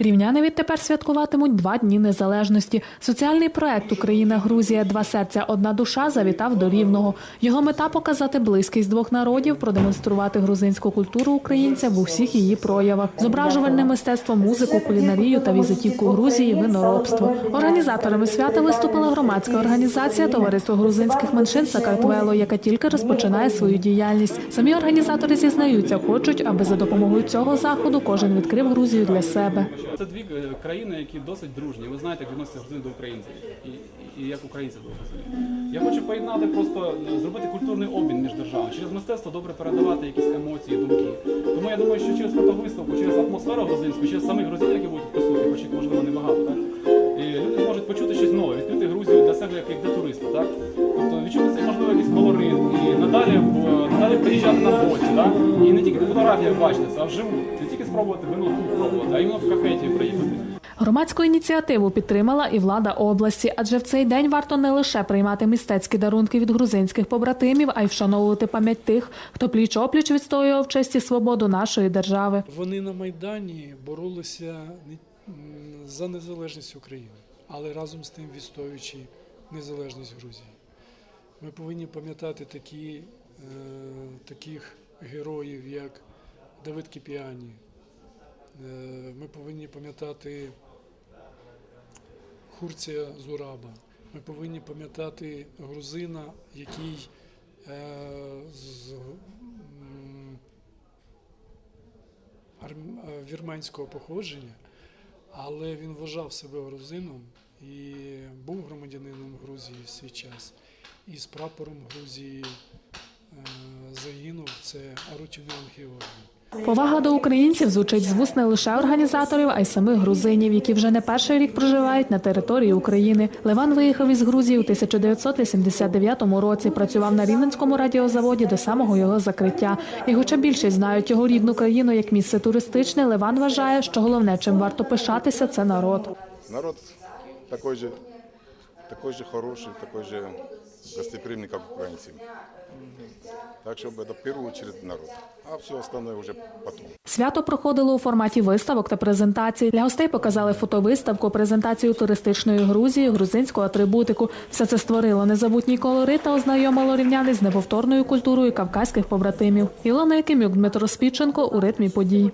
Рівняни відтепер святкуватимуть два дні незалежності. Соціальний проект Україна Грузія Два серця, одна душа завітав до Рівного. Його мета показати близькість двох народів, продемонструвати грузинську культуру українця в усіх її проявах, зображувальне мистецтво, музику, кулінарію та візитівку Грузії, виноробство. Організаторами свята виступила громадська організація Товариство грузинських меншин Сакартвело, яка тільки розпочинає свою діяльність. Самі організатори зізнаються, хочуть, аби за допомогою цього заходу кожен відкрив Грузію для себе. Це дві е, країни, які досить дружні. Ви знаєте, як відносяться до українців і, і, як українці до грузинів. Я хочу поєднати просто е, зробити культурний обмін між державами. Через мистецтво добре передавати якісь емоції, думки. Тому я думаю, що через фотовиставку, через атмосферу грузинську, через самих грузин, які будуть присутні, хоч їх можливо небагато, так і люди зможуть почути щось нове, відкрити Грузію для себе як, для туриста, так тобто відчути цей можливо якийсь приїжджати на гості, так і не тільки по фотографіях бачити а вживу. Не тільки спробувати вино тут пробувати, а іменно в кафеті приїхати. Громадську ініціативу підтримала і влада області, адже в цей день варто не лише приймати мистецькі дарунки від грузинських побратимів, а й вшановувати пам'ять тих, хто пліч опліч відстоював в честь і свободу нашої держави. Вони на Майдані боролися не- за незалежність України, але разом з тим відстоюючи незалежність Грузії. Ми повинні пам'ятати такі, таких героїв, як Давид Кіпіані. Е, Ми повинні пам'ятати Хурція Зураба. Ми повинні пам'ятати грузина, який е, з е, вірменського походження, але він вважав себе грузином і був громадянином Грузії в свій час. І з прапором Грузії е, загинув це Арутюнян Георгій. Повага до українців звучить з вуст не лише організаторів, а й самих грузинів, які вже не перший рік проживають на території України. Леван виїхав із Грузії у 1989 році. Працював на Рівненському радіозаводі до самого його закриття. І хоча більшість знають його рідну країну як місце туристичне, Леван вважає, що головне, чим варто пишатися, це народ. Народ такой же, такой же хороший, такой же гостеприимный, как украинцы. Так что это в первую очередь народ, а все остальное уже потом. Свято проходило у форматі виставок та презентацій. Для гостей показали фотовиставку, презентацію туристичної Грузії, грузинську атрибутику. Все це створило незабутній колорит та ознайомило рівняни з неповторною культурою кавказьких побратимів. Ілона Якимюк, Дмитро Спіченко у ритмі подій.